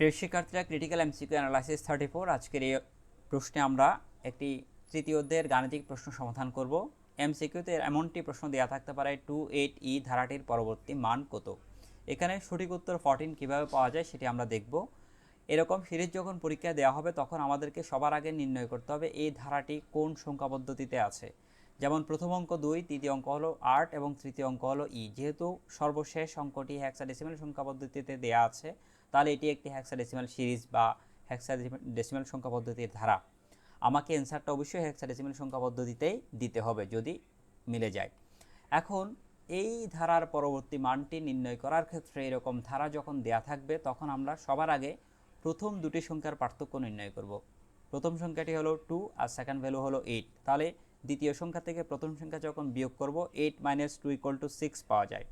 প্রিয় শিক্ষার্থীরা critical MCQ analysis thirty four আজকের এই প্রশ্নে আমরা একটি তৃতীয় অধ্যায়ের গাণিতিক প্রশ্ন সমাধান করব। এমসিকিউতে এমনটি প্রশ্ন দেওয়া থাকতে পারে টু এইট ই ধারাটির পরবর্তী মান কত? এখানে সঠিক উত্তর ফর্টিন কীভাবে পাওয়া যায় সেটি আমরা দেখব। এরকম সিরিজ যখন পরীক্ষা দেওয়া হবে, তখন আমাদেরকে সবার আগে নির্ণয় করতে হবে, এই ধারাটি কোন সংখ্যা পদ্ধতিতে আছে। যেমন প্রথম অঙ্ক দুই, তৃতীয় অঙ্ক হলো আট এবং তৃতীয় অঙ্ক হলো ই। যেহেতু সর্বশেষ অঙ্কটি হ্যাক্সাডেসিমাল সংখ্যা পদ্ধতিতে দেওয়া আছে, তাহলে এটি একটি হ্যাক্সাডেসিমাল সিরিজ বা হ্যাক্সাডেসিমাল সংখ্যা পদ্ধতির ধারা। আমাকে অ্যান্সারটা অবশ্যই হ্যাক্সাডেসিমাল সংখ্যা পদ্ধতিতেই দিতে হবে যদি মিলে যায়। এখন এই ধারার পরবর্তী মানটি নির্ণয় করার ক্ষেত্রে এরকম ধারা যখন দেয়া থাকবে, তখন আমরা সবার আগে প্রথম দুটি সংখ্যার পার্থক্য নির্ণয় করব। প্রথম সংখ্যাটি হলো টু আর সেকেন্ড ভ্যালু হলো এইট তাহলে দ্বিতীয় সংখ্যা থেকে প্রথম সংখ্যা যখন বিয়োগ করব eight minus two equal to six পাওয়া যায়।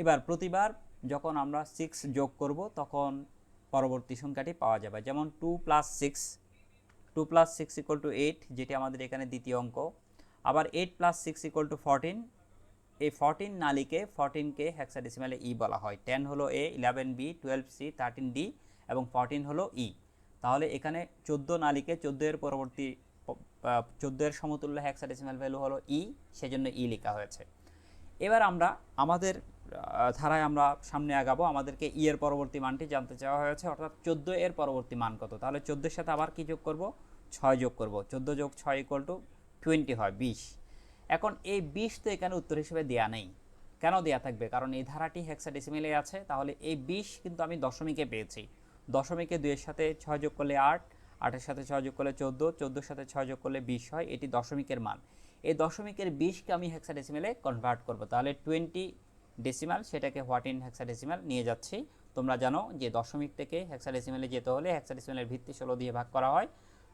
এবার প্রতিবার যখন আমরা সিক্স যোগ করব, তখন পরবর্তী সংখ্যাটি পাওয়া যাবে। যেমন two plus six two plus six equal to eight যেটি আমাদের এখানে দ্বিতীয় অঙ্ক। আবার eight plus six equal to fourteen এই ফোরটিন নালিকে ফোরটিনকে হেক্সাডেসিমালে ই বলা হয়। টেন হলো A eleven B twelve C thirteen D এবং ফোরটিন হলো ই তাহলে এখানে চোদ্দ নালিকে চোদ্দ এর পরবর্তী চোদ্দ এর সমতুল্য হেক্সাডেসিমাল ভ্যালু হলো ই সেজন্য ই লেখা হয়েছে। এবার আমরা আমাদের ধারায় আমরা সামনে আগাবো। আমাদেরকে ই এর পরবর্তী মানটি জানতে চাওয়া হয়েছে, অর্থাৎ চোদ্দ এর পরবর্তী মান কত? তাহলে চোদ্দোর সাথে আবার কি যোগ করব? ছয় যোগ করব। চোদ্দ যোগ ছয় ইকুয়াল টু টোয়েন্টি হয় বিশ। এখন এই বিশ তো এখানে উত্তর হিসেবে দেয়া নেই। কেন দেয়া থাকবে? কারণ এই ধারাটি হেক্সাডেসিমেলে আছে, তাহলে এই বিশ কিন্তু আমি দশমিকে পেয়েছি। দশমিকে দুইয়ের সাথে ছয় যোগ করলে আট আটের সাথে ছয় যোগ করলে চোদ্দ, চোদ্দোর সাথে ছয় যোগ করলে বিশ হয়, এটি দশমিকের মান। এই দশমিকের বিশকে আমি হেক্সাডেসিমেলে কনভার্ট করব। তাহলে টোয়েন্টি ডেসিমাল সেটাকে হোয়াট ইন হেক্সাডেসিমাল নিয়ে যাচ্ছি। তোমরা জানো যে দশমিক থেকে হেক্সাডেসিমেলে যেতে হলে হেক্সাডেসিমেলের ভিত্তি ষোলো দিয়ে ভাগ করা হয়।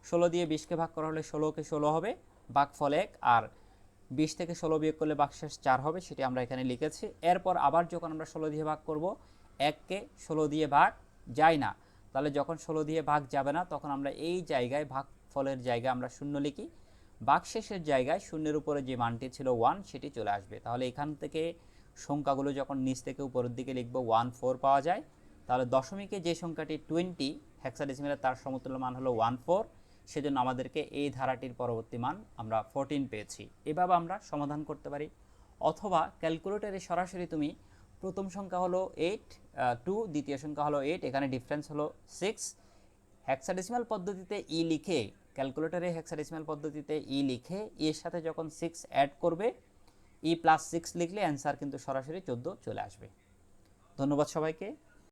ষোলো দিয়ে বিশকে ভাগ করা হলে ষোলোকে ষোলো হবে ভাগফল এক। আর বিশ থেকে ষোলো বিয়োগ করলে বাকশেষ চার হবে, সেটি আমরা এখানে লিখেছি। এরপর আবার যখন আমরা ষোলো দিয়ে ভাগ করব, এককে ষোলো দিয়ে ভাগ যায় না। তাহলে যখন ষোলো দিয়ে ভাগ যাবে না, তখন আমরা এই জায়গায় ভাগ ফলের জায়গায় আমরা শূন্য লিখি। বাকশেষের জায়গায় শূন্যের উপরে যে মানটি ছিল ওয়ান, সেটি চলে আসবে। তাহলে এখান থেকে সংখ্যাগুলো যখন নিচ থেকে উপরের দিকে লিখব, ওয়ান ফোর পাওয়া যায়। তাহলে দশমিকে যে সংখ্যাটি টোয়েন্টি হেক্সাডেসিমেলের তার সমতুল্য মান হলো ওয়ান ফোর। সেজন্য আমাদেরকে এই ধারাটির পরবর্তী মান আমরা ফোরটিন পেয়েছি। এভাবে আমরা সমাধান করতে পারি। অথবা ক্যালকুলেটরে সরাসরি তুমি প্রথম সংখ্যা হলো এইট টু দ্বিতীয় সংখ্যা হলো এইট এখানে ডিফারেন্স হলো সিক্স হেক্সাডেসিমাল পদ্ধতিতে ই লিখে ক্যালকুলেটরে হেক্সাডেসিমাল পদ্ধতিতে ই লিখে এর সাথে যখন সিক্স অ্যাড করবে ই প্লাস সিক্স লিখলে অ্যান্সার কিন্তু সরাসরি চোদ্দ চলে আসবে। ধন্যবাদ সবাইকে।